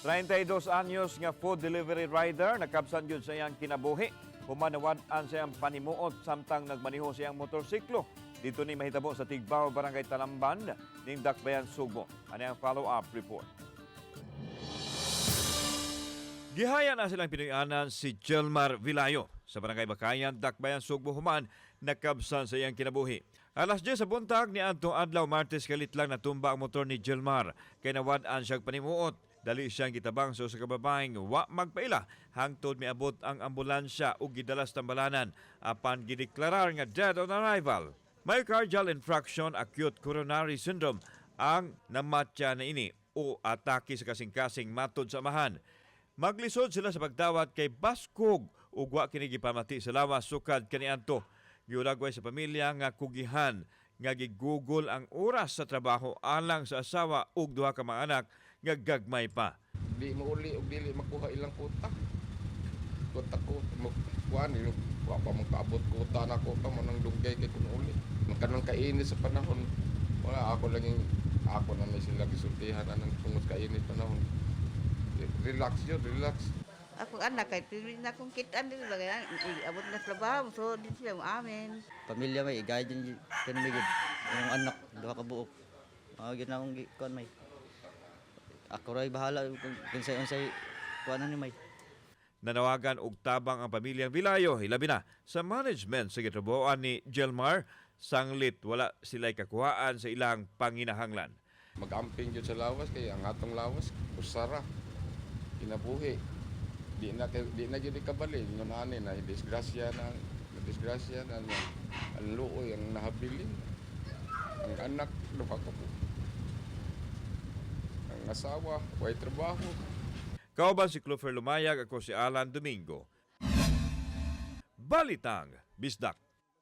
32 anyos nga food delivery rider nakabsan yun sa iyang kinabuhi. Humanawad-an sa iyang panimuot samtang nagmaniho sa iyang motorsiklo. Dito ni mahitabo sa Tigbao, Barangay Talamban, ning Dakbayan, Subo. Ano ang follow-up report? Gihaya na silang pinuyanan si Jelmar Vilayo sa Barangay Bakayan, Dakbayan, Sugbo, Human, nakabsan sa iyang kinabuhi. Alas 10 sa buntag ni Anto Adlaw Martes kalit lang natumba ang motor ni Jelmar kay nawad-an siyang panimuot. Dali siyang gitabang sa usa ka babaeng wa magpaila hangtod miabot ang ambulansya ug gidalas tambalanan apan gideklarar nga dead on arrival. Myocardial infraction acute coronary syndrome ang namatya na ini o atake sa kasing-kasing matod sa amahan. Maglisod sila sa pagdawat kay Baskog ug wa kini gipamati sa lawas sukad kaniadto. Giulagway sa pamilya nga kugihan nga gigugol ang oras sa trabaho alang sa asawa ug duha ka mga anak nga gagmay pa. Di mo uli og dili makuha ilang kuta. Kuta ko mo kuan ni wa pa mong kaabot kuta na ko pa mo nang dugay kay kun uli. Kanang kainit sa panahon. Wala ako lang yung ako na may sila gisultihan na ng tungod kainit panahon. Relax yun, relax. Ako anak kay pili na kong kitaan din ba ganyan. Abot na sa trabaho, so di sila mo amin. pamilya may igay din kanimigid yung anak duha ka buok mga gid na akong gi- kuan may ako ray bahala kung kung say unsay kuanan ni may Nanawagan og tabang ang pamilyang Vilayo hilabi na sa management sa gitrabahoan ni Jelmar sanglit wala sila'y kakuhaan sa ilang panginahanglan. Mag-amping yun sa lawas kay ang atong lawas usara. Kinabuhi. Di na kay- di na gyud kabali no nani na disgrasya na disgrasya na na ang luoy ang nahabilin. Ang anak duha ka asawa, way trabaho. Kauban si Clover Lumayag, ako si Alan Domingo. Balitang Bisdak.